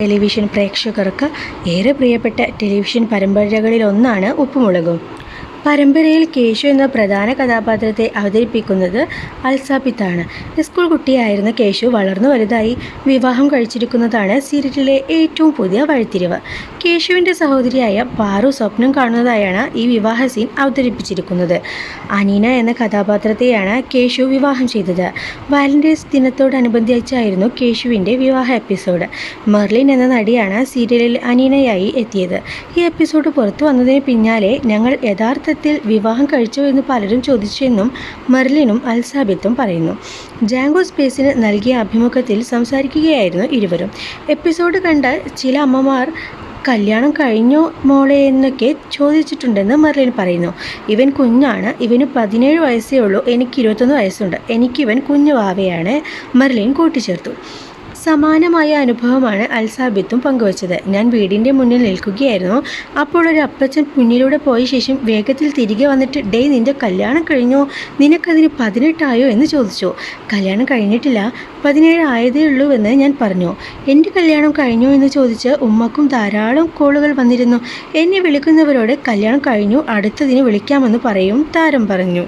Television പ്രേക്ഷകർക്ക് ഏറെ പ്രിയപ്പെട്ട ടെലിവിഷൻ പരമ്പരകളിലൊന്നാണ് ഉപ്പുമുളകും. പരമ്പരയിൽ കേശു എന്ന പ്രധാന കഥാപാത്രത്തെ അവതരിപ്പിക്കുന്നത് അൽസാബിത്താണ്. സ്കൂൾ കുട്ടിയായിരുന്ന കേശു വളർന്നു വലുതായി വിവാഹം കഴിച്ചിരിക്കുന്നതാണ് സീരിയലിലെ ഏറ്റവും പുതിയ വഴിത്തിരിവ്. കേശുവിന്റെ സഹോദരിയായ പാറു സ്വപ്നം കാണുന്നതായാണ് ഈ വിവാഹ സീൻ അവതരിപ്പിച്ചിരിക്കുന്നത്. അനീന എന്ന കഥാപാത്രത്തെയാണ് കേശു വിവാഹം ചെയ്തത്. വാലന്റൈൻസ് ദിനത്തോടനുബന്ധിച്ചായിരുന്നു കേശുവിന്റെ വിവാഹ എപ്പിസോഡ്. മെർലിൻ എന്ന നടിയാണ് സീരിയലിൽ അനീനയായി എത്തിയത്. ഈ എപ്പിസോഡ് പുറത്തു വന്നതിന് പിന്നാലെ ഞങ്ങൾ യഥാർത്ഥത്തിൽ വിവാഹം കഴിച്ചോ എന്ന് പലരും ചോദിച്ചെന്നും മെർലിനും അൽസാബിത്തും പറയുന്നു. ജാങ്കോ സ്പേസിന് നൽകിയ അഭിമുഖത്തിൽ സംസാരിക്കുകയായിരുന്നു ഇരുവരും. എപ്പിസോഡ് കണ്ട ചില അമ്മമാർ കല്യാണം കഴിഞ്ഞോ മോളെ എന്നൊക്കെ ചോദിച്ചിട്ടുണ്ടെന്ന് മെർലിൻ പറയുന്നു. ഇവൻ കുഞ്ഞാണ്. ഇവന് പതിനേഴ് വയസ്സേ ഉള്ളൂ. എനിക്ക് ഇരുപത്തൊന്ന് വയസ്സുണ്ട്. എനിക്കിവൻ കുഞ്ഞു വാവയാണ് മെർലിൻ കൂട്ടിച്ചേർത്തു. സമാനമായ അനുഭവമാണ് അൽസാബിത്തും പങ്കുവച്ചത്. ഞാൻ വീടിന്റെ മുന്നിൽ നിൽക്കുകയായിരുന്നു. അപ്പോൾ ഒരു അപ്പച്ചൻ മുന്നിലൂടെ പോയ ശേഷം വേഗത്തിൽ തിരികെ വന്നിട്ട് ഡേ നിന്റെ കല്യാണം കഴിഞ്ഞോ. നിനക്കതിന് പതിനെട്ടായോ? എന്ന് ചോദിച്ചു. കല്യാണം കഴിഞ്ഞിട്ടില്ല. പതിനേഴ് ആയതേ ഉള്ളൂ എന്ന് ഞാൻ പറഞ്ഞു. എന്റെ കല്യാണം കഴിഞ്ഞു? എന്ന് ചോദിച്ച് ഉമ്മക്കും ധാരാളം കോളുകൾ വന്നിരുന്നു. എന്നെ വിളിക്കുന്നവരോട് കല്യാണം കഴിഞ്ഞു. അടുത്തതിന് വിളിക്കാമെന്ന് പറയും താരം പറഞ്ഞു.